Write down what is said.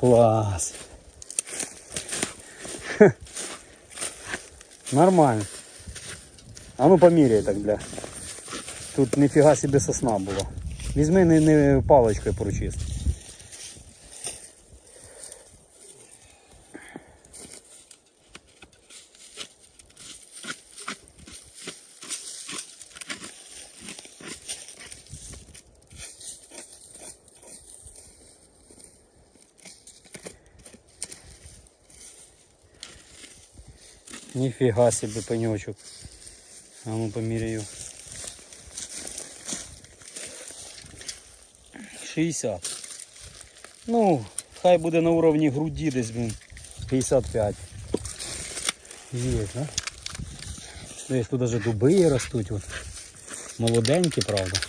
Клас. Хе. Нормально. А ну поміряй так, бля. Тут ніфіга собі сосна була. Візьми не, не паличкою прочист. Ніфіга собі пеньочок. А ну поміряю. 60. Ну, хай буде на уровні груді десь, блін. 55. Є, да? Десь тут даже дуби ростуть. От. Молоденькі, правда.